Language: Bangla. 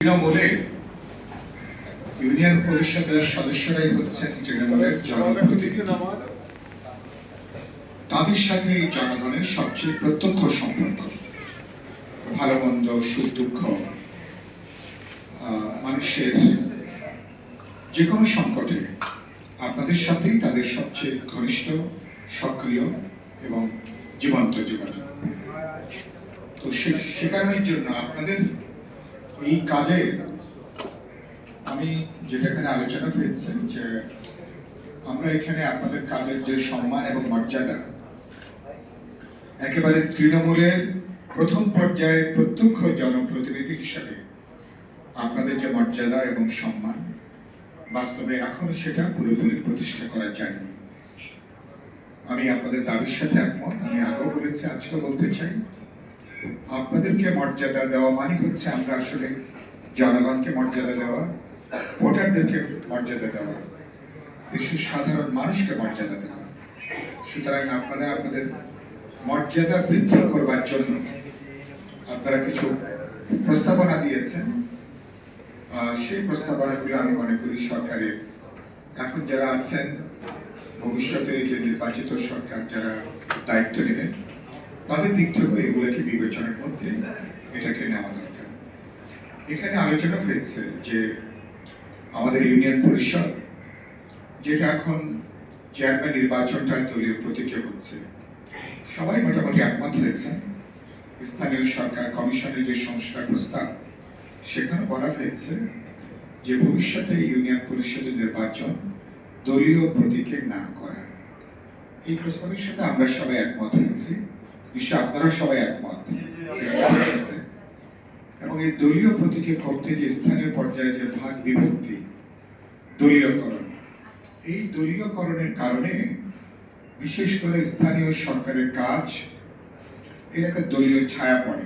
তৃণমূলে ইউনিয়ন পরিষদের সদস্যরাই হচ্ছেন তৃণমূলের জনপ্রতিনিধি। তাদের সাথে জনগণের সবচেয়ে প্রত্যক্ষ সম্পর্ক, ভালো মন্দ, সুখ দুঃখ মানুষের যে কোনো সংকটে আপনাদের সাথেই তাদের সবচেয়ে ঘনিষ্ঠ, সক্রিয় এবং জীবন্ত যোগাযোগ। তো সে কারণের জন্য আপনাদের এই কাজে আমি যেটাখানে আলোচনা হয়েছে যে আমরা এখানে আপনাদের কাজের যে সম্মান এবং মর্যাদা, একেবারে তৃণমূলের প্রথম পর্যায়ে প্রত্যক্ষ জনপ্রতিনিধি হিসাবে আপনাদের যে মর্যাদা এবং সম্মান, বাস্তবে এখনও সেটা পুরোপুরি প্রতিষ্ঠা করা যায়নি। আমি আপনাদের দাবির সাথে একমত, আমি আগেও বলেছি, আজকেও বলতে চাই। আপনাদেরকে মর্যাদা দেওয়া মানে হচ্ছে আমরা আসলে জনগণকে মর্যাদা দেওয়া, ভোটারদেরকে মর্যাদা দেওয়া, দেশের সাধারণ মানুষকে মর্যাদা দেওয়া। সুতরাং আপনারা আপনাদের মর্যাদা বৃদ্ধি করবার জন্য আপনারা কিছু প্রস্তাবনা দিয়েছেন। সেই প্রস্তাবনাগুলো আমি মনে করি সরকারের, এখন যারা আছেন, ভবিষ্যতে যে নির্বাচিত সরকার যারা দায়িত্ব নেবেন তাদের দিক থেকে এগুলোকে বিবেচনার মধ্যে এটাকে নেওয়া দরকার। এখানে আলোচনা হয়েছে যে আমাদের ইউনিয়ন পরিষদ, যেটা এখন চেয়ারম্যান নির্বাচনটা দলীয় প্রতীকে হচ্ছে, সবাই মোটামুটি একমত হয়েছে। স্থানীয় সরকার, কমিশনের যে সংস্কার প্রস্তাব, সেখানে বলা হয়েছে যে ভবিষ্যতে ইউনিয়ন পরিষদের নির্বাচন দলীয় প্রতীকে না করা। এই প্রস্তাবের সাথে আমরা সবাই একমত হয়েছি। নিশ্চয় আপনারা সবাই একমত। এবং এই দলীয় প্রতীকে করতে যে স্থানীয় পর্যায়ে যে ভাগ বিভক্তি, দলীয়করণ, এই দলীয়করণের কারণে বিশেষ করে স্থানীয় সরকারের কাজ, এর একটা দলীয় ছায়া পড়ে।